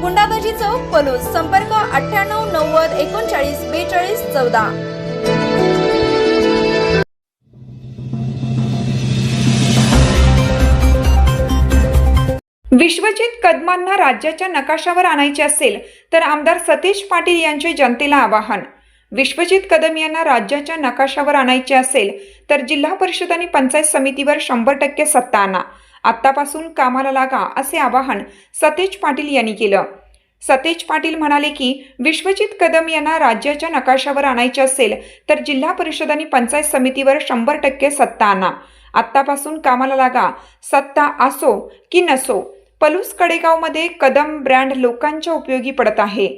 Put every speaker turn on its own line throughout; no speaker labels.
गुंडाबाजी चौक पलूस संपर्क अठ्ठ्याण्णव नव्वद एकोणचाळीस बेचाळीस चौदा.
विश्वजित कदमांना राज्याच्या नकाशावर आणायचे असेल तर आमदार सतीश पाटील यांचे जनतेला आवाहन. विश्वजित कदम यांना राज्याच्या नकाशावर आणायचे असेल तर जिल्हा परिषद आणि पंचायत समितीवर शंभर टक्के सत्ता आणा. आत्तापासून कामाला लागा असे आवाहन सतेज पाटील यांनी केलं. सतेज पाटील म्हणाले की विश्वजित कदम यांना राज्याच्या नकाशावर आणायचे असेल तर जिल्हा परिषद आणि पंचायत समितीवर शंभर टक्के सत्ता आणा. आत्तापासून कामाला लागा. सत्ता असो की नसो पलूस कडेगावमध्ये कदम ब्रँड लोकांच्या उपयोगी पडत आहे.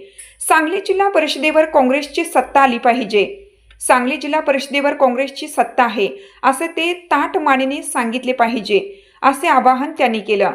सांगली जिल्हा परिषदेवर काँग्रेसची सत्ता आली पाहिजे. सांगली जिल्हा परिषदेवर काँग्रेसची सत्ता आहे असे ते ताट मानेने सांगितले पाहिजे. असे आवाहन त्यांनी केलं.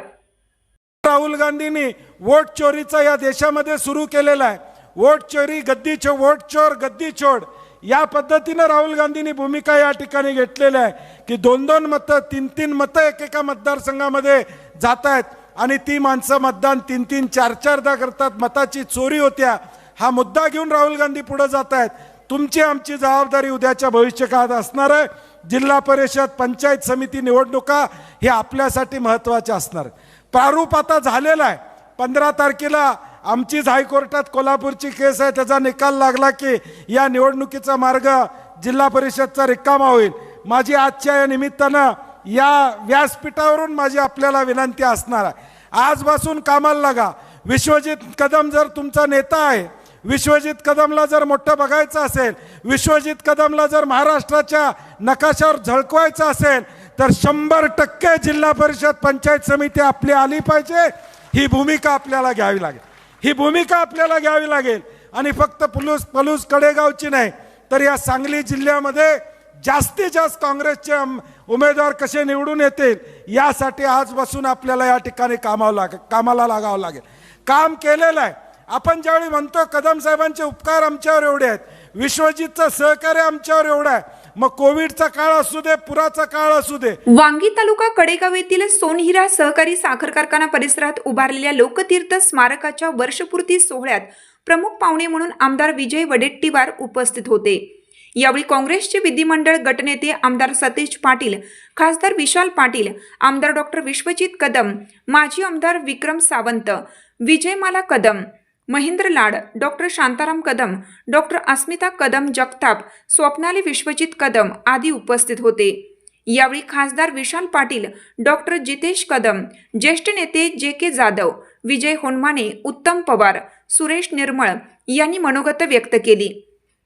राहुल गांधींनी वोट चोरीचा या देशामध्ये सुरू केलेला आहे. वोट चोरी गद्दी चो वोट चोर गद्दी चोड या पद्धतीनं राहुल गांधींनी भूमिका या ठिकाणी घेतलेली आहे की दोन दोन मतं तीन तीन मतं एकेका मतदारसंघामध्ये जात आहेत आणि ती माणसं मतदान तीन तीन चार चारदा करतात. मताची चोरी होत्या. हा मुद्दा घेऊन राहुल गांधी पुढे जात आहेत. तुमची आमची जबाबदारी उद्याच्या भविष्यकाळात असणार आहे. जिल्हा परिषद पंचायत समिती निवडणुका हे आपल्यासाठी महत्त्वाच्या असणार. प्रारूप आता झालेला आहे. पंधरा तारखेला आमचीच हायकोर्टात कोल्हापूरची केस आहे त्याचा निकाल लागला की या निवडणुकीचा मार्ग जिल्हा परिषदचा रिकामा होईल. माझी आजच्या या निमित्तानं या व्यासपीठावरून माझी आपल्याला विनंती असणार आहे. आजपासून कामाला लागा. विश्वजित कदम जर तुमचा नेता आहे विश्वजित कदमला जर मोठं बघायचं असेल विश्वजित कदमला जर महाराष्ट्राच्या नकाशावर झळकवायचं असेल तर शंभर टक्के जिल्हा परिषद पंचायत समिती आपली आली पाहिजे. ही भूमिका आपल्याला घ्यावी लागेल. ही भूमिका आपल्याला घ्यावी लागेल. आणि फक्त पुलूस पलूस कडेगावची नाही तर या सांगली जिल्ह्यामध्ये जास्तीत जास्त काँग्रेसचे उमेदवार कसे निवडून येतील यासाठी आजपासून आपल्याला या ठिकाणी कामावं लाग कामाला लागावं लागेल. काम केलेलं आहे. आपण ज्यावेळी म्हणतो कदम साहेबांचे उपकार आमच्यावर एवढे आहेत विश्वजितचं सहकार्य आमच्यावर एवढं आहे मग कोविडचा काळ असू दे पुराचा काळ असू दे.
वांगी तालुका कडेगाव येथील सोनहिरा सहकारी साखर कारखाना परिसरात उभारलेल्या लोकतीर्थ स्मारकाच्या वर्षपूर्ती सोहळ्यात प्रमुख पाहुणे म्हणून आमदार विजय वडेट्टीवार उपस्थित होते. यावेळी काँग्रेसचे विधिमंडळ गटनेते आमदार सतीश पाटील खासदार विशाल पाटील आमदार डॉक्टर विश्वजित कदम माजी आमदार विक्रम सावंत विजयमाला कदम महेंद्र लाड डॉक्टर शांताराम कदम डॉक्टर अस्मिता कदम जगताप स्वप्नाली विश्वजित कदम आदी उपस्थित होते. यावेळी खासदार विशाल पाटील डॉक्टर जितेश कदम ज्येष्ठ नेते जे के जाधव विजय होनमाने उत्तम पवार सुरेश निर्मळ यांनी मनोगत व्यक्त केली.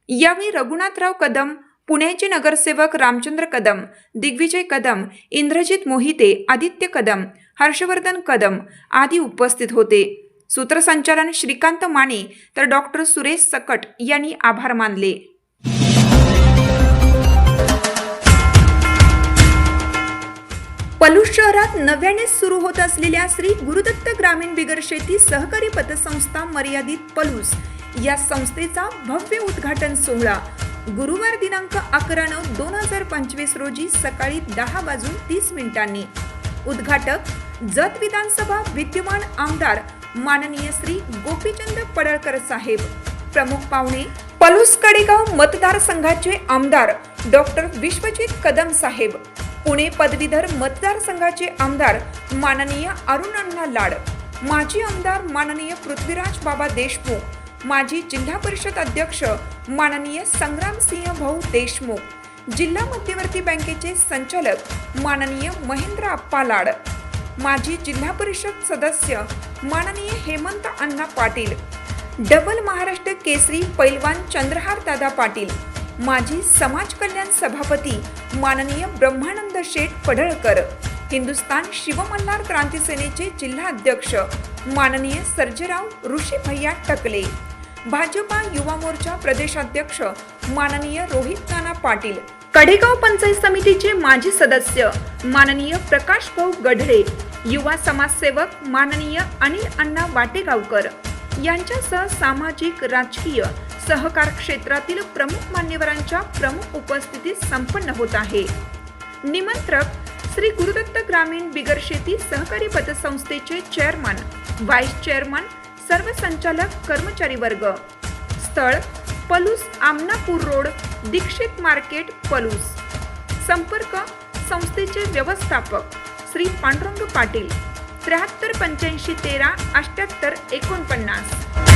यावेळी रघुनाथराव कदम पुण्याचे नगरसेवक रामचंद्र कदम दिग्विजय कदम इंद्रजित मोहिते आदित्य कदम हर्षवर्धन कदम आदी उपस्थित होते. सूत्रसंचालन श्रीकांत माने तर डॉक्टर सुरेश सकट यांनी आभार मानले. पलूस शहरात नव्याने सुरू होत असलेल्या श्री गुरुदत्त ग्रामीण बिगर शेती सहकारी पतसंस्था मर्यादित पलूस या संस्थेचा भव्य उद्घाटन सोहळा. गुरुवार दिनांक अकरा नऊ दोन हजार पंचवीस रोजी सकाळी दहा वाजून तीस मिनिटांनी. उद्घाटक जत विधानसभा विद्यमान आमदार माननीय श्री गोपीचंद पडळकर साहेब. प्रमुख पाहुणे पलूस कडेगाव मतदारसंघाचे आमदार डॉक्टर विश्वजित कदम साहेब. पुणे पदवीधर मतदारसंघाचे आमदार माननीय अरुण लाड. माजी आमदार माननीय पृथ्वीराज बाबा देशमुख. माजी जिल्हा परिषद अध्यक्ष माननीय संग्रामसिंह भाऊ देशमुख. जिल्हा मध्यवर्ती बँकेचे संचालक माननीय महेंद्र अप्पा लाड. माजी जिल्हा परिषद सदस्य माननीय हेमंत अण्णा पाटील डबल महाराष्ट्र केसरी पैलवान चंद्रहार दादा पाटील माजी समाज कल्याण सभापती माननीय ब्रह्मानंद शेठ पडळकर हिंदुस्तान शिवमल्हार क्रांती सेनेचे जिल्हा अध्यक्ष माननीय सर्जराव ऋषी भैया टकले भाजपा युवा मोर्चा प्रदेशाध्यक्ष माननीय रोहित नाना पाटील कडेगाव पंचायत समितीचे माजी सदस्य माननीय प्रकाश भाऊ गढळे युवा समाजसेवक माननीय अनिल अण्णा वाटेगावकर यांच्यासह सामाजिक राजकीय सहकार क्षेत्रातील प्रमुख मान्यवरांच्या प्रमुख उपस्थितीत संपन्न होत आहे. निमंत्रक श्री गुरुदत्त ग्रामीण बिगर शेती सहकारी पतसंस्थेचे चेअरमन व्हाईस चेअरमन सर्व संचालक कर्मचारी वर्ग. स्थळ पलूस आमनापूर रोड दीक्षित मार्केट पलूस. संपर्क संस्थेचे व्यवस्थापक श्री पांडुरंग पाटील त्र्याहत्तर पंच्याऐंशी तेरा अठ्याहत्तर एकोणपन्नास.